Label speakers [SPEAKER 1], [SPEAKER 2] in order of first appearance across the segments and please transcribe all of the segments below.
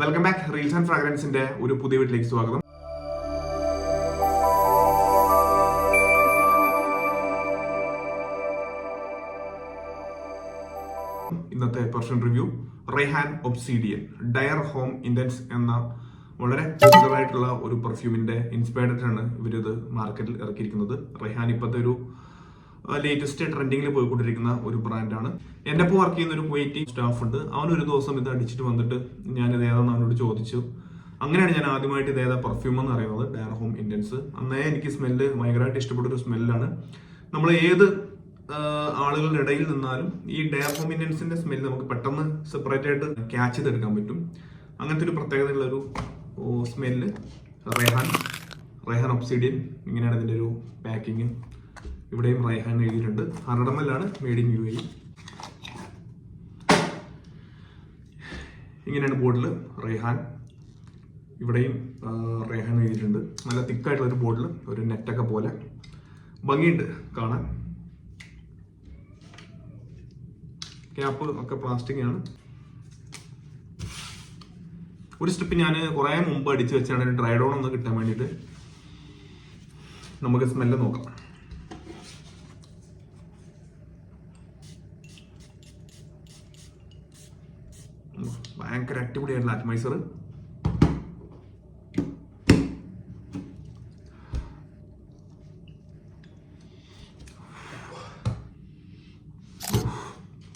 [SPEAKER 1] Welcome back reels and ഫ്രാഗ്രൻസിന്റെ ഒരു പുതിയ വീട്ടിലേക്ക് സ്വാഗതം. ഇന്നത്തെ perfume review Rayhaan obsidian Dior homme intense എന്ന വളരെ പോപ്പുലറായിട്ടുള്ള ഒരു പെർഫ്യൂമിന്റെ ഇൻസ്പയർഡ് ആണ് ഇവരിത് മാർക്കറ്റിൽ ഇറക്കിയിരിക്കുന്നത്. റെഹാൻ ഇപ്പോഴത്തെ ഒരു ലേറ്റസ്റ്റ് ട്രെൻഡിങ്ങിൽ പോയിക്കൊണ്ടിരിക്കുന്ന ഒരു ബ്രാൻഡാണ് എന്റെ ഒപ്പം വർക്ക് ചെയ്യുന്ന ഒരു കുവൈറ്റി സ്റ്റാഫ് ഉണ്ട്. അവൻ ഒരു ദിവസം ഇത് അടിച്ചിട്ട് വന്നിട്ട് ഞാനിത് ഏതാന്ന് അവനോട് ചോദിച്ചു. അങ്ങനെയാണ് ഞാൻ ആദ്യമായിട്ട് ഇത് ഏതാ പെർഫ്യൂം എന്ന് അറിയുന്നത് ഡയർ ഹോം ഇന്ത്യൻസ് അന്നേ എനിക്ക് സ്മെല്ല് ഭയങ്കരമായിട്ട് ഇഷ്ടപ്പെട്ട ഒരു സ്മെല്ലാണ് നമ്മൾ ഏത് ആളുകളുടെ ഇടയിൽ നിന്നാലും ഈ ഡയർ ഹോം ഇന്ത്യൻസിന്റെ സ്മെല്ല് നമുക്ക് പെട്ടെന്ന് സെപ്പറേറ്റ് ആയിട്ട് ക്യാച്ച് ചെയ്തെടുക്കാൻ പറ്റും. അങ്ങനത്തെ ഒരു പ്രത്യേകതയുള്ള ഒരു സ്മെല്ല് റെഹാൻ. റെഹാൻ ഒബ്സിഡിയൻ ഇങ്ങനെയാണ് ഇതിന്റെ ഒരു പാക്കിങ് ഇവിടെയും റൈഹാൻ എഴുതിയിട്ടുണ്ട്. ആറടമ്മലാണ് മേഡ് ഇൻ യു എ ഇങ്ങനെയാണ് ബോർഡിൽ റൈഹാൻ ഇവിടെയും റേഹാൻ എഴുതിയിട്ടുണ്ട്. നല്ല തിക്കായിട്ടുള്ള ഒരു ബോർഡിൽ ഒരു നെറ്റൊക്കെ പോലെ. ഭംഗിയുണ്ട് കാണാൻ. ക്യാപ്പ് ഒക്കെ പ്ലാസ്റ്റിക് ആണ്. ഒരു സ്ട്രിപ്പ് ഞാൻ കുറേ മുമ്പ് അടിച്ചു വെച്ചാണ്. ഡ്രൈ ഡൗൺ ഒന്ന് കിട്ടാൻ വേണ്ടിയിട്ട് നമുക്ക് സ്മെല്ല് നോക്കാം ഭയങ്കര അടിപൊളിയായിട്ടുള്ള അറ്റ്മൈസർ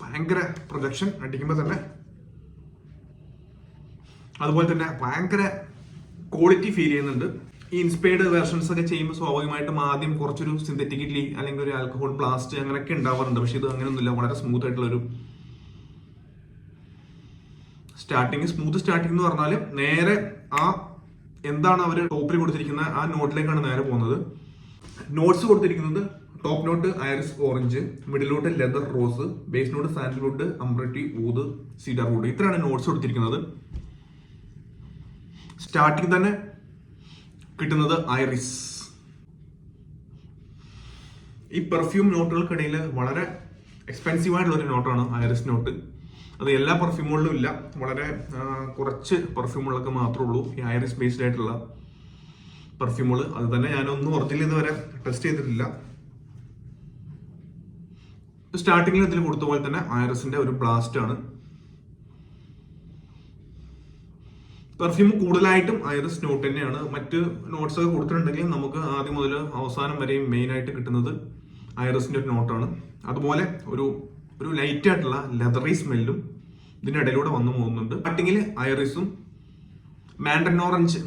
[SPEAKER 1] ഭയങ്കര പ്രൊജക്ഷൻ അടിക്കുമ്പോൾ തന്നെ. അതുപോലെ തന്നെ ഭയങ്കര ക്വാളിറ്റി ഫീൽ ചെയ്യുന്നുണ്ട്. ഈ ഇൻസ്പയർഡ് വേർഷൻസ് ഒക്കെ ചെയ്യുമ്പോൾ സ്വാഭാവികമായിട്ടും ആദ്യം കുറച്ചൊരു സിന്തറ്റിക്കലി അല്ലെങ്കിൽ ഒരു ആൽക്കഹോൾ ബ്ലാസ്റ്റ് അങ്ങനെയൊക്കെ ഉണ്ടാവാറുണ്ട്. പക്ഷേ ഇത് അങ്ങനെയൊന്നുമില്ല. വളരെ സ്മൂത്ത് ആയിട്ടുള്ള ഒരു സ്റ്റാർട്ടിങ് സ്മൂത്ത് സ്റ്റാർട്ടിംഗ് എന്ന് പറഞ്ഞാൽ നേരെ ആ എന്താണ് അവർ ടോപ്പിൽ കൊടുത്തിരിക്കുന്ന ആ നോട്ടിലേക്കാണ് നേരെ പോകുന്നത്. നോട്ട്സ് കൊടുത്തിരിക്കുന്നത് top note iris orange middle note leather rose base note sandalwood ambrette oud cedar wood ഇത്രയാണ് നോട്ട്സ് കൊടുത്തിരിക്കുന്നത്. സ്റ്റാർട്ടിങ് തന്നെ കിട്ടുന്നത് ഐറിസ് ഈ പെർഫ്യൂം നോട്ടുകൾക്കിടയിൽ വളരെ എക്സ്പെൻസീവ് ആയിട്ടുള്ള ഒരു നോട്ടാണ് ഐറിസ് നോട്ട് അത് എല്ലാ പെർഫ്യൂമുകളിലും ഇല്ല. വളരെ കുറച്ച് പെർഫ്യൂമുകളൊക്കെ മാത്രമേ ഉള്ളൂ. ഈ ഐറിസ് ബേസ്ഡ് ആയിട്ടുള്ള പെർഫ്യൂമുകൾ അത് തന്നെ ഞാനൊന്നും ഒറിജിനൽ ഇതുവരെ ടെസ്റ്റ് ചെയ്തിട്ടില്ല. സ്റ്റാർട്ടിങ്ങിൽ ഇതിൽ കൊടുത്ത പോലെ തന്നെ ഐറിസിന്റെ ഒരു ബ്ലാസ്റ്റ് ആണ്. പെർഫ്യൂം കൂടുതലായിട്ടും ഐറിസ് നോട്ട് തന്നെയാണ്. മറ്റ് നോട്ട്സ് ഒക്കെ കൊടുത്തിട്ടുണ്ടെങ്കിൽ നമുക്ക് ആദ്യം മുതൽ അവസാനം വരെയും മെയിൻ ആയിട്ട് കിട്ടുന്നത് ഐറിസിന്റെ ഒരു നോട്ടാണ് അതുപോലെ ഒരു ഒരു ലൈറ്റ് ആയിട്ടുള്ള ലെതറി സ്മെല്ലും ഇതിന്റെ ഇടയിലൂടെ വന്നു പോകുന്നുണ്ട്. സ്റ്റാർട്ടിങ്ങിൽ ഐറിസും മാൻഡൻ ഓറഞ്ച്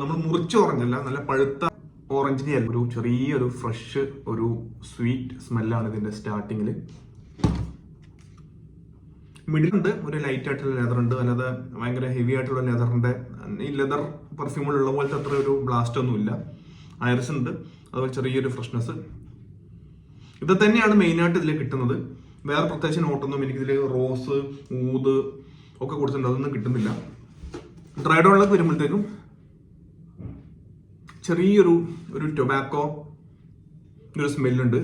[SPEAKER 1] നമ്മൾ മുറിച്ച ഓറഞ്ച് അല്ല നല്ല പഴുത്ത ഓറഞ്ചിന്റെ ഒരു ചെറിയൊരു ഫ്രഷ് ഒരു സ്വീറ്റ് സ്മെല്ലാണ് ഇതിന്റെ സ്റ്റാർട്ടിങ്ങിൽ മിഡിൽ ഉണ്ട് ഒരു ലൈറ്റ് ആയിട്ടുള്ള ലെതർ ഉണ്ട്. അല്ലാതെ ഭയങ്കര ഹെവി ആയിട്ടുള്ള ലെതറിന്റെ ഈ ലെതർ പെർഫ്യൂമുള്ള പോലത്തെ അത്ര ഒരു ബ്ലാസ്റ്റ് ഒന്നും ഇല്ല. ഐറിസ് ഉണ്ട് അതുപോലെ ചെറിയൊരു ഫ്രഷ്നെസ് ഇത് തന്നെയാണ് മെയിൻ ആയിട്ട് ഇതിൽ കിട്ടുന്നത്. വേറെ പ്രത്യേകിച്ച് നോട്ടൊന്നും എനിക്കിതിൽ റോസ് ഊത് ഒക്കെ കൊടുത്തിട്ടുണ്ട്. അതൊന്നും കിട്ടുന്നില്ല. ഡ്രൈ ഡോണിലേക്ക് വരുമ്പോഴത്തേക്കും ചെറിയൊരു ഒരു ടൊബാക്കോ ഒരു സ്മെല്ലുണ്ട്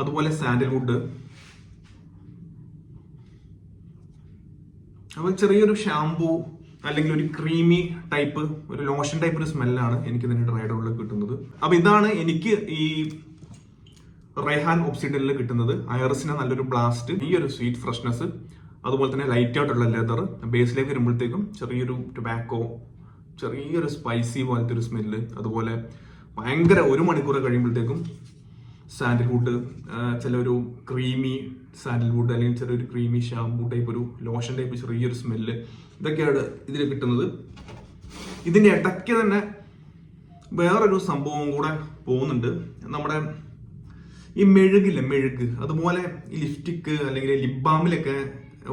[SPEAKER 1] അതുപോലെ സാൻഡൽവുഡ് അപ്പോൾ ചെറിയൊരു ഷാംപൂ അല്ലെങ്കിൽ ഒരു ക്രീമി ടൈപ്പ് ഒരു ലോഷൻ ടൈപ്പ് ഒരു സ്മെല്ലാണ് എനിക്ക് ഇതിന്റെ ഡ്രൈ ഡൗണിൽ കിട്ടുന്നത്. അപ്പോൾ ഇതാണ് എനിക്ക് ഈ റെഹാൻ ഒബ്സിഡനിൽ കിട്ടുന്നത് അയറസിന് നല്ലൊരു ബ്ലാസ്റ്റ് ഈ ഒരു സ്വീറ്റ് ഫ്രഷ്നെസ് അതുപോലെ തന്നെ ലൈറ്റ് ആയിട്ടുള്ള ലെതർ ബേസിലേക്ക് വരുമ്പോഴത്തേക്കും ചെറിയൊരു ടൊബാക്കോ ചെറിയൊരു സ്പൈസി പോലത്തെ ഒരു സ്മെല്ല് അതുപോലെ ഭയങ്കര ഒരു മണിക്കൂർ കഴിയുമ്പോഴത്തേക്കും സാൻഡൽവുഡ് ചില ഒരു ക്രീമി സാൻഡൽവുഡ് അല്ലെങ്കിൽ ചെറിയൊരു ക്രീമി ഷാംപൂ ടൈപ്പ് ഒരു ലോഷൻ ടൈപ്പ് ചെറിയൊരു സ്മെല്ല് ഇതൊക്കെയാണ് ഇതിൽ കിട്ടുന്നത്. ഇതിന്റെ ഇടയ്ക്ക് തന്നെ വേറൊരു സംഭവം കൂടെ പോകുന്നുണ്ട്. നമ്മുടെ ഈ മെഴുകില്ല മെഴുക്. അതുപോലെ ഈ ലിപ്സ്റ്റിക്ക് അല്ലെങ്കിൽ ലിപ് ബാമിലൊക്കെ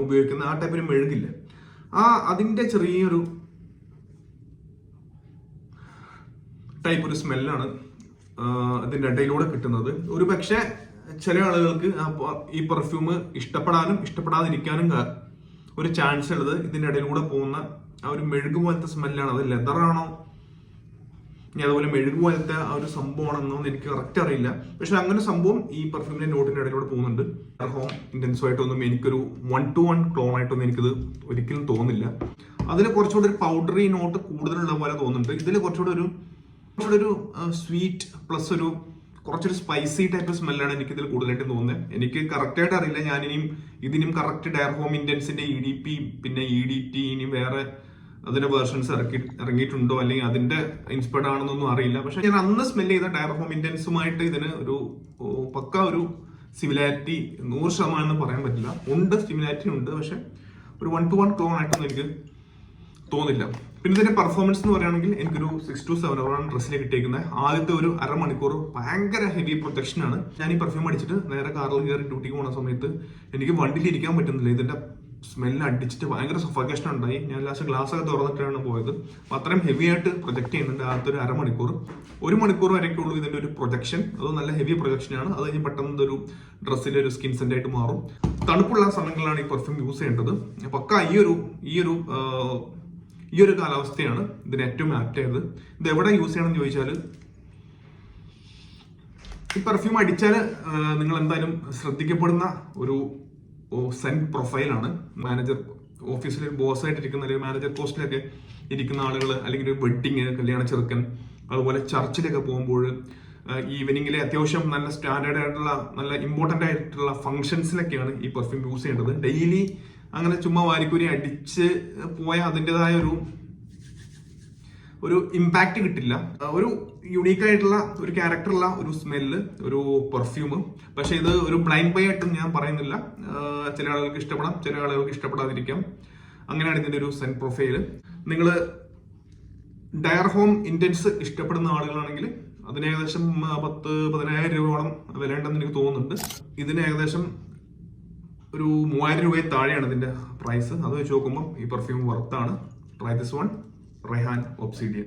[SPEAKER 1] ഉപയോഗിക്കുന്ന ആ ടൈപ്പ് ഒരു മെഴുകില്ല. ആ അതിന്റെ ചെറിയൊരു ടൈപ്പ് ഒരു സ്മെല്ലാണ് ഇതിന്റെ ഇടയിലൂടെ കിട്ടുന്നത്. ഒരു പക്ഷേ ചില ആളുകൾക്ക് ഈ പെർഫ്യൂം ഇഷ്ടപ്പെടാനും ഇഷ്ടപ്പെടാതിരിക്കാനും ഒരു ചാൻസ് ഉള്ളത് ഇതിന്റെ ഇടയിലൂടെ പോകുന്ന ആ ഒരു മെഴുക് പോലത്തെ സ്മെല്ലാണ് അത് ലെതറാണോ ഇനി അതുപോലെ മെഴുകു പോലത്തെ ആ ഒരു സംഭവമാണെന്നൊന്നും എനിക്ക് കറക്റ്റ് അറിയില്ല. പക്ഷെ അങ്ങനെ സംഭവം ഈ പെർഫ്യൂമിന്റെ നോട്ടിന്റെ ഇടയിലൂടെ പോകുന്നുണ്ട്. ഹോം ഇന്റൻസ് ആയിട്ടൊന്നും എനിക്കൊരു വൺ ടു വൺ ക്ലോൺ ആയിട്ടൊന്നും എനിക്കിത് ഒരിക്കലും തോന്നില്ല അതിൽ കുറച്ചുകൂടി ഒരു പൗഡറി നോട്ട് കൂടുതലുള്ള പോലെ തോന്നുന്നുണ്ട്. ഇതിൽ കുറച്ചുകൂടി ഒരു കുറച്ചുകൂടി ഒരു സ്വീറ്റ് പ്ലസ് ഒരു കുറച്ചൊരു സ്പൈസി ടൈപ്പ് സ്മെല്ലാണ് എനിക്ക് ഇതിൽ കൂടുതലായിട്ട് തോന്നുന്നത്. എനിക്ക് കറക്റ്റ് ആയിട്ട് അറിയില്ല. ഞാനിനിയും ഇതിനും കറക്റ്റ് ഡയർ ഹോം ഇന്റൻസിന്റെ ഇ ഡി പി പിന്നെ ഇ ഡി ടി ഇനി വേറെ അതിന്റെ വേർഷൻസ് ഇറക്കി ഇറങ്ങിയിട്ടുണ്ടോ? അല്ലെങ്കിൽ അതിന്റെ ഇൻസ്പയർഡ് ആണെന്നൊന്നും അറിയില്ല. പക്ഷെ ഞാൻ അന്ന് സ്മെൽ ചെയ്ത ടയർ ഹോം ഇന്റൻസുമായിട്ട് ഇതിന് ഒരു പക്ക ഒരു സിമിലാരിറ്റി നൂറ് ശതമാനം എന്ന് പറയാൻ പറ്റില്ല. ഉണ്ട് സിമിലാരിറ്റി ഉണ്ട്. പക്ഷെ ഒരു വൺ ടു വൺ ക്ലോൺ ആയിട്ടൊന്നും എനിക്ക് തോന്നില്ല. പിന്നെ ഇതിന്റെ പെർഫോമൻസ് എന്ന് പറയുകയാണെങ്കിൽ എനിക്കൊരു സിക്സ് ടു സെവൻ ആണ് ഡ്രസ്സിൽ കിട്ടിയിരിക്കുന്നത് ആദ്യത്തെ ഒരു അരമണിക്കൂർ ഭയങ്കര ഹെവി പ്രൊട്ടക്ഷൻ ആണ്. ഞാൻ ഈ പെർഫ്യൂം അടിച്ചിട്ട് നേരെ കാറിൽ കയറി ഡ്യൂട്ടിക്ക് പോകുന്ന സമയത്ത് എനിക്ക് വണ്ടിയിൽ ഇരിക്കാൻ പറ്റുന്നില്ല. ഇതിന്റെ സ്മെല്ല് അടിച്ചിട്ട് ഭയങ്കര സഫോക്കേഷൻ ഉണ്ടായി. ഞാൻ ലാസ്റ്റ് ഗ്ലാസ് ഒക്കെ തുറന്നിട്ടാണ് പോയത്. അത്രയും ഹെവി ആയിട്ട് പ്രൊജക്ട് ചെയ്യുന്നുണ്ട്. ഒരു അരമണിക്കൂർ. ഒരു മണിക്കൂർ വരെയൊക്കെ ഉള്ളൂ ഇതിന്റെ ഒരു പ്രൊജക്ഷൻ അത് നല്ല ഹെവി പ്രൊജക്ഷനാണ് അത് കഴിഞ്ഞ് പെട്ടെന്ന് ഒരു ഡ്രസ്സിന്റെ ഒരു സ്കിൻ സെന്റ് ആയിട്ട് മാറും. തണുപ്പുള്ള സമയങ്ങളിലാണ് ഈ പെർഫ്യൂം യൂസ് ചെയ്യേണ്ടത്. പക്ക ഈ ഒരു ഈ ഒരു ഈ ഒരു കാലാവസ്ഥയാണ് ഇതിന് ഏറ്റവും ആപ്റ്റ് ആയത്. ഇത് എവിടെ യൂസ് ചെയ്യണമെന്ന് ചോദിച്ചാൽ ഈ പെർഫ്യൂം അടിച്ചാൽ നിങ്ങൾ എന്തായാലും ശ്രദ്ധിക്കപ്പെടുന്ന ഒരു സെൻ പ്രൊഫൈലാണ് മാനേജർ ഓഫീസിൽ ബോസ് ആയിട്ട് ഇരിക്കുന്ന അല്ലെങ്കിൽ മാനേജർ പോസ്റ്റിലൊക്കെ ഇരിക്കുന്ന ആളുകൾ അല്ലെങ്കിൽ ഒരു വെഡിങ് കല്യാണ ചെറുക്കൻ അതുപോലെ ചർച്ചിലൊക്കെ പോകുമ്പോൾ ഈവനിങ്ങിലെ അത്യാവശ്യം നല്ല സ്റ്റാൻഡേർഡ് ആയിട്ടുള്ള നല്ല ഇമ്പോർട്ടന്റ് ആയിട്ടുള്ള ഫംഗ്ഷൻസിലൊക്കെയാണ് ഈ പെർഫ്യൂം യൂസ് ചെയ്യേണ്ടത്. ഡെയിലി അങ്ങനെ ചുമ്മാ വാരിക്കൂരി അടിച്ച് പോയ അതിന്റെതായ ഒരു ഒരു ഇമ്പാക്റ്റ് കിട്ടില്ല. ഒരു യുണീക്ക് ആയിട്ടുള്ള ഒരു ക്യാരക്ടറുള്ള ഒരു സ്മെല്ല് ഒരു പെർഫ്യൂം പക്ഷെ ഇത് ഒരു ബ്ലൈൻഡ് ബൈ ആയിട്ടും ഞാൻ പറയുന്നില്ല. ചില ആളുകൾക്ക് ഇഷ്ടപ്പെടാം ചില ആളുകൾക്ക് ഇഷ്ടപ്പെടാതിരിക്കാം. അങ്ങനെയാണ് ഇതിന്റെ ഒരു സെൻ പ്രൊഫൈൽ നിങ്ങൾ ഡയർ ഹോം ഇന്റൻസ് ഇഷ്ടപ്പെടുന്ന ആളുകളാണെങ്കിൽ അതിന് ഏകദേശം പത്ത് പതിനായിരം രൂപയോളം വിലയുണ്ടെന്ന് എനിക്ക് തോന്നുന്നുണ്ട്. ഇതിന് ഏകദേശം ഒരു മൂവായിരം രൂപയിൽ താഴെയാണ് ഇതിന്റെ പ്രൈസ് അത് വെച്ച് നോക്കുമ്പോൾ ഈ perfume വർത്താണ് try this one Rayhaan Obsidian